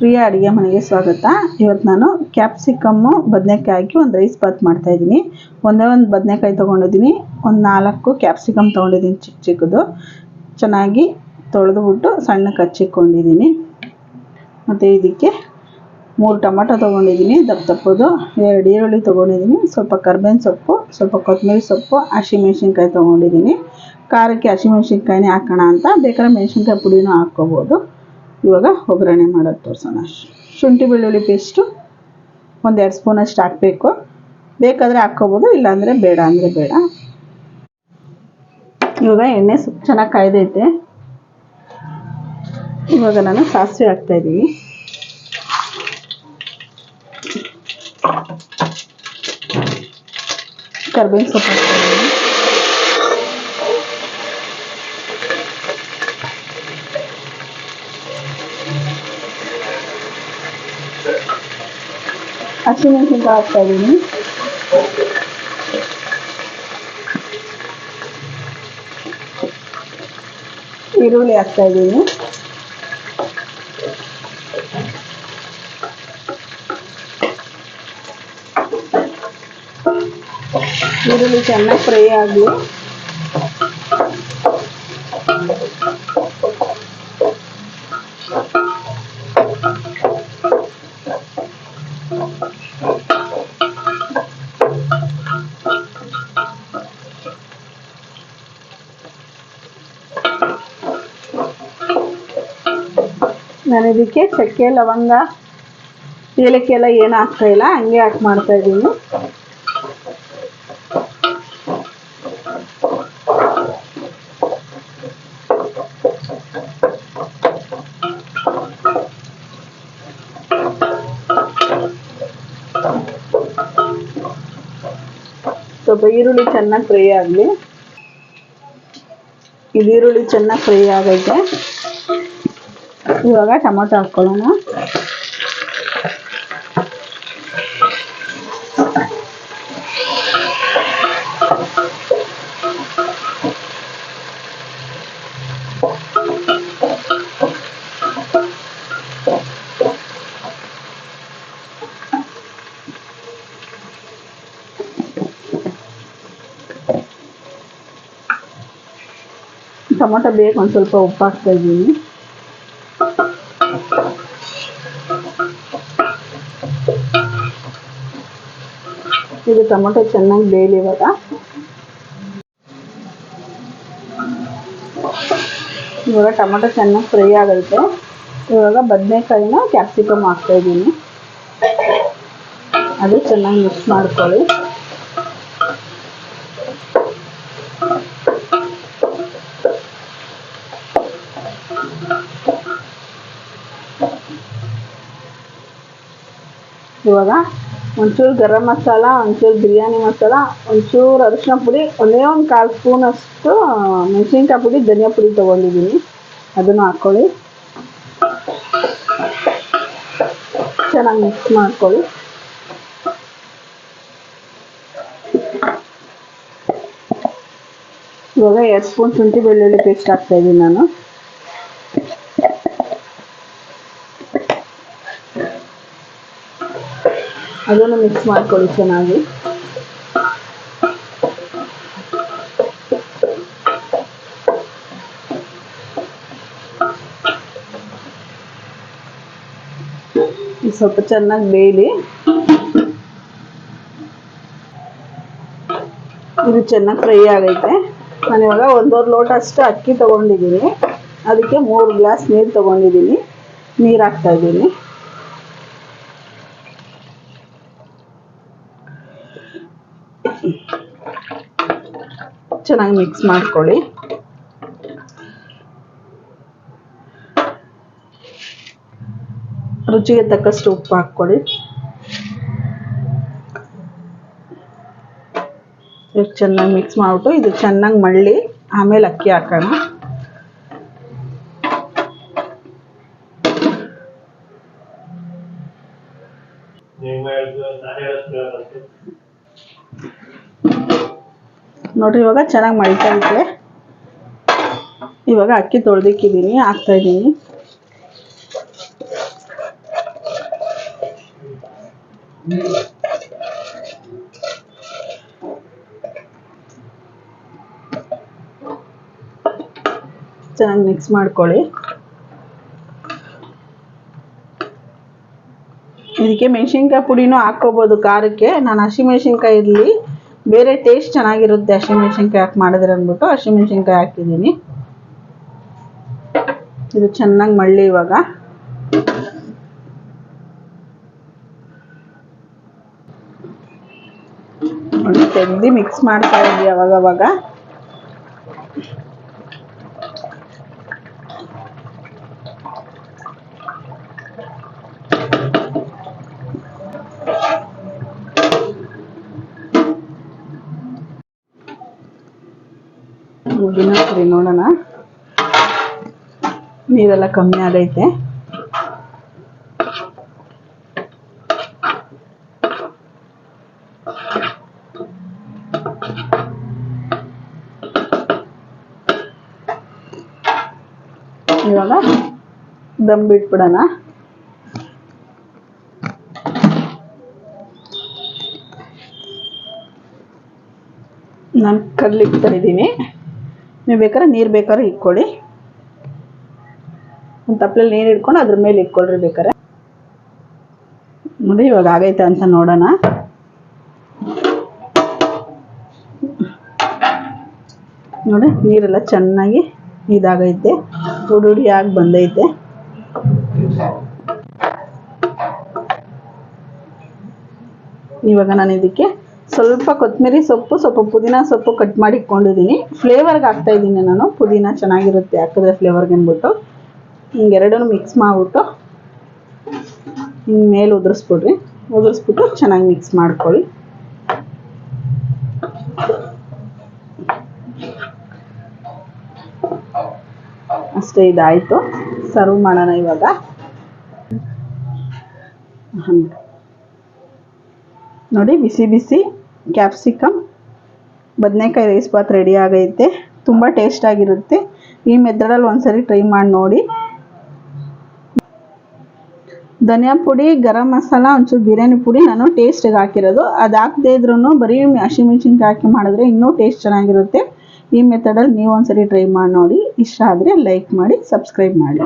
ಪ್ರಿಯ ಅಡುಗೆ ಮನೆಗೆ ಸ್ವಾಗತ. ಇವತ್ತು ನಾನು ಕ್ಯಾಪ್ಸಿಕಮ್ಮು ಬದನೆಕಾಯಿ ಹಾಕಿ ಒಂದು ರೈಸ್ ಬಾತ್ ಮಾಡ್ತಾಯಿದ್ದೀನಿ ಒಂದೇ ಒಂದು ಬದನೆಕಾಯಿ ತೊಗೊಂಡಿದ್ದೀನಿ. ಒಂದು ನಾಲ್ಕು ಕ್ಯಾಪ್ಸಿಕಮ್ ತೊಗೊಂಡಿದ್ದೀನಿ ಚಿಕ್ಕ ಚಿಕ್ಕದು. ಚೆನ್ನಾಗಿ ತೊಳೆದುಬಿಟ್ಟು ಸಣ್ಣ ಹಚ್ಚಿಕೊಂಡಿದ್ದೀನಿ. ಮತ್ತು ಇದಕ್ಕೆ ಮೂರು ಟೊಮಟೊ ತೊಗೊಂಡಿದ್ದೀನಿ, ದಪ್ಪ ದಪ್ಪದು. ಎರಡು ಈರುಳ್ಳಿ ತೊಗೊಂಡಿದ್ದೀನಿ, ಸ್ವಲ್ಪ ಕರ್ಬೇವಿನ ಸೊಪ್ಪು, ಸ್ವಲ್ಪ ಕೊತ್ತಂಬರಿ ಸೊಪ್ಪು, ಹಸಿಮೆಣ್ಸಿನ್ಕಾಯಿ ತೊಗೊಂಡಿದ್ದೀನಿ. ಖಾರಕ್ಕೆ ಹಸಿಮೆಣ್ಸಿನ್ಕಾಯಿನೇ ಹಾಕೋಣ ಅಂತ. ಬೇಕಾದ್ರೆ ಮೆಣಸಿನ್ಕಾಯಿ ಪುಡಿನೂ ಹಾಕ್ಕೋಬೋದು. ಇವಾಗ ಒಗ್ಗರಣೆ ಮಾಡೋದು ತೋರಿಸೋಣ. ಶುಂಠಿ ಬೆಳ್ಳುಳ್ಳಿ ಪೇಸ್ಟು, ಒಂದೆರಡು ಸ್ಪೂನಷ್ಟು ಹಾಕಬೇಕು. ಬೇಕಾದರೆ ಹಾಕ್ಕೋಬೋದು, ಇಲ್ಲಾಂದರೆ ಬೇಡ ಅಂದರೆ ಬೇಡ. ಇವಾಗ ಎಣ್ಣೆ ಸ್ವಲ್ಪ ಚೆನ್ನಾಗಿ ಕಾಯ್ದೈತೆ. ಇವಾಗ ನಾನು ಸಾಸಿವೆ ಹಾಕ್ತಾಯಿದ್ದೀನಿ ಕರ್ಬೇವಿನ ಸೊಪ್ಪು ಹಾಕ್ತಾಯಿದ್ದೀನಿ ಹಸಿಮೆಣಸಿನ್ಕಾಯಿ ಹಾಕ್ತಾ ಇದ್ದೀನಿ ಈರುಳ್ಳಿ ಹಾಕ್ತಾ ಇದ್ದೀನಿ ಈರುಳ್ಳಿ ಚೆನ್ನಾಗಿ ಫ್ರೈ ಆಗಲಿ ನಾನು ಇದಕ್ಕೆ ಚಕ್ಕೆ, ಲವಂಗ ಏಲಕ್ಕಿ ಎಲ್ಲ ಏನು ಹಾಕ್ತಾ ಇಲ್ಲ, ಹಂಗೆ ಹಾಕಿ ಮಾಡ್ತಾ ಇದ್ದೀನಿ. ಸ್ವಲ್ಪ ಈರುಳ್ಳಿ ಚೆನ್ನಾಗಿ ಫ್ರೈ ಆಗಲಿ. ಇದು ಈರುಳ್ಳಿ ಚೆನ್ನಾಗಿ ಫ್ರೈ ಆಗೈತೆ. ಇವಾಗ ಟೊಮೊಟೊ ಹಾಕ್ಕೊಳ್ಳೋಣ ಟೊಮೊಟೊ ಬೇಕು ಒಂದು ಸ್ವಲ್ಪ ಉಪ್ಪು ಹಾಕ್ತಾ ಇದ್ದೀನಿ. ಇದು ಟೊಮೊಟೊ ಚೆನ್ನಾಗಿ ಬೇಯಲಿ ಇವಾಗ ಇವಾಗ ಟೊಮೊಟೊ ಚೆನ್ನಾಗಿ ಫ್ರೈ ಆಗೈತೆ ಇವಾಗ ಬದನೆಕಾಯಿನ ಕ್ಯಾಪ್ಸಿಕಮ್ ಹಾಕ್ತಾ ಇದ್ದೀನಿ. ಅದು ಚೆನ್ನಾಗಿ ಮಿಕ್ಸ್ ಮಾಡ್ಕೊಳ್ಳಿ. ಇವಾಗ ಒಂಚೂರು ಗರಂ ಮಸಾಲ, ಒಂಚೂರು ಬಿರಿಯಾನಿ ಮಸಾಲ, ಒಂಚೂರು ಅರಿಶಿನ ಪುಡಿ, ಒಂದೇ ಒಂದು ಕಾಲು ಸ್ಪೂನಷ್ಟು ಮೆಣಸಿನ್ಕಾಯಿ ಪುಡಿ, ಧನಿಯಾ ಪುಡಿ ತೊಗೊಂಡಿದ್ದೀನಿ. ಅದನ್ನು ಹಾಕ್ಕೊಳ್ಳಿ ಚೆನ್ನಾಗಿ ಮಿಕ್ಸ್ ಮಾಡ್ಕೊಳ್ಳಿ. ಇವಾಗ ಎರಡು ಸ್ಪೂನ್ ಶುಂಠಿ ಬೆಳ್ಳುಳ್ಳಿ ಪೇಸ್ಟ್ ಹಾಕ್ತಾಯಿದ್ದೀನಿ ನಾನು. ಅದನ್ನು ಮಿಕ್ಸ್ ಮಾಡ್ಕೊಳ್ಳಿ ಚೆನ್ನಾಗಿ ಸ್ವಲ್ಪ ಚೆನ್ನಾಗಿ ಬೇಯಲಿ. ಇದು ಚೆನ್ನಾಗಿ ಫ್ರೈ ಆಗೈತೆ. ನಾನು ಇವಾಗ ಒಂದೂವರೆ ಲೋಟ ಅಷ್ಟು ಅಕ್ಕಿ ತೊಗೊಂಡಿದ್ದೀನಿ. ಅದಕ್ಕೆ ಮೂರು ಗ್ಲಾಸ್ ನೀರು ತೊಗೊಂಡಿದ್ದೀನಿ. ನೀರು ಹಾಕ್ತಾ ಇದ್ದೀನಿ. ಚೆನ್ನಾಗಿ ಮಿಕ್ಸ್ ಮಾಡ್ಕೊಳ್ಳಿ. ರುಚಿಗೆ ತಕ್ಕಷ್ಟು ಉಪ್ಪು ಹಾಕ್ಕೊಳ್ಳಿ. ಚೆನ್ನಾಗಿ ಮಿಕ್ಸ್ ಮಾಡಿಬಿಟ್ಟು ಇದು ಚೆನ್ನಾಗಿ ಮಳ್ಳಿ, ಆಮೇಲೆ ಅಕ್ಕಿ ಹಾಕೋಣ. ನೋಡ್ರಿ, ಇವಾಗ ಚೆನ್ನಾಗಿ ಮಳಿತಾ ಐತೆ ಇವಾಗ ಅಕ್ಕಿ ತೊಳೆದಿಕ್ಕಿದ್ದೀನಿ ಹಾಕ್ತಾ ಇದ್ದೀನಿ. ಚೆನ್ನಾಗಿ ಮಿಕ್ಸ್ ಮಾಡ್ಕೊಳ್ಳಿ. ಇದಕ್ಕೆ ಮೆಣಸಿನ್ಕಾಯಿ ಪುಡಿನೂ ಹಾಕ್ಕೋಬೋದು, ಖಾರಕ್ಕೆ. ನಾನು ಹಸಿಮೆಣ್ಸಿನ್ಕಾಯಿ ಇರಲಿ. ಬೇರೆ ಟೇಸ್ಟ್ ಚೆನ್ನಾಗಿರುತ್ತೆ ಹಸಿಮೆಣ್ಸಿನ್ಕಾಯಿ ಹಾಕಿ ಮಾಡಿದ್ರೆ ಅಂದ್ಬಿಟ್ಟು ಹಸಿಮೆಣ್ಸಿನ್ಕಾಯಿ ಹಾಕಿದ್ದೀನಿ. ಇದು ಚೆನ್ನಾಗಿ ಮಳ್ಳಿ ಇವಾಗ. ತೆಗ್ದು ಮಿಕ್ಸ್ ಮಾಡ್ತಾ ಇದ್ವಿ ಅವಾಗವಾಗ. ಅವಾಗ ಮುಗಿನ ಸರಿ ನೋಡೋಣ. ನೀರೆಲ್ಲ ಕಮ್ಮಿ ಆಗೈತೆ. ಇವಾಗ ದಮ್ ಬಿಟ್ಬಿಡೋಣ. ನಾನು ಕಲ್ಲಿಕ್ತಾ ಇಟ್ಟಿದ್ದೀನಿ ನೀವು ಬೇಕಾದ್ರೆ ನೀರು ಬೇಕಾದ್ರೆ ಇಟ್ಕೊಳ್ಳಿ. ಒಂದು ತಪ್ಪಲಲ್ಲಿ ನೀರು ಇಟ್ಕೊಂಡು ಅದ್ರ ಮೇಲೆ ಇಟ್ಕೊಳ್ರಿ ಬೇಕಾರೆ ನೋಡಿ, ಇವಾಗ ಆಗೈತೆ ಅಂತ ನೋಡೋಣ. ನೋಡಿ, ನೀರೆಲ್ಲ ಚೆನ್ನಾಗಿ ಇದಾಗೈತೆ. ಹುಡುಡಿ ಆಗಿ ಬಂದೈತೆ. ಇವಾಗ ನಾನು ಇದಕ್ಕೆ ಸ್ವಲ್ಪ ಕೊತ್ತಂಬರಿ ಸೊಪ್ಪು, ಸ್ವಲ್ಪ ಪುದೀನ ಸೊಪ್ಪು ಕಟ್ ಮಾಡಿ ಇಟ್ಕೊಂಡಿದ್ದೀನಿ. ಫ್ಲೇವರ್ಗೆ ಹಾಕ್ತಾ ಇದ್ದೀನಿ ನಾನು. ಪುದೀನ ಚೆನ್ನಾಗಿರುತ್ತೆ, ಹಾಕಿದ್ರೆ ಫ್ಲೇವರ್ಗೆ ಅಂದ್ಬಿಟ್ಟು. ಹಿಂಗೆರಡೂ ಮಿಕ್ಸ್ ಮಾಡಿಬಿಟ್ಟು ಹಿಂಗೆ ಮೇಲೆ ಉದುರಿಸ್ಬಿಡ್ರಿ. ಉದುರಿಸ್ಬಿಟ್ಟು ಚೆನ್ನಾಗಿ ಮಿಕ್ಸ್ ಮಾಡ್ಕೊಳ್ಳಿ. ಅಷ್ಟೇ ಇದಾಯಿತು. ಸರ್ವ್ ಮಾಡೋಣ ಇವಾಗ. ನೋಡಿ, ಬಿಸಿ ಬಿಸಿ. ಕ್ಯಾಪ್ಸಿಕಮ್ ಬದನೆಕಾಯಿ ರೈಸ್ ಬಾತ್ ರೆಡಿ ಆಗೈತೆ. ತುಂಬ ಟೇಸ್ಟ್ ಆಗಿರುತ್ತೆ. ಈ ಮೆಥಡಲ್ಲಿ ಒಂದ್ಸರಿ ಟ್ರೈ ಮಾಡಿ ನೋಡಿ. ಧನಿಯಾ ಪುಡಿ, ಗರಂ ಮಸಾಲ, ಒಂಚೂರು ಬಿರಿಯಾನಿ ಪುಡಿ ನಾನು ಟೇಸ್ಟಿಗೆ ಹಾಕಿರೋದು. ಅದು ಹಾಕದೇ ಇದ್ರೂ ಬರೀ ಹಸಿಮೆಣ್ಸಿನ್ಕಾಯಿ ಹಾಕಿ ಮಾಡಿದ್ರೆ ಇನ್ನೂ ಟೇಸ್ಟ್ ಚೆನ್ನಾಗಿರುತ್ತೆ. ಈ ಮೆಥಡಲ್ಲಿ ನೀವು ಒಂದ್ಸರಿ ಟ್ರೈ ಮಾಡಿ ನೋಡಿ. ಇಷ್ಟ ಆದರೆ ಲೈಕ್ ಮಾಡಿ ಸಬ್ಸ್ಕ್ರೈಬ್ ಮಾಡಿ.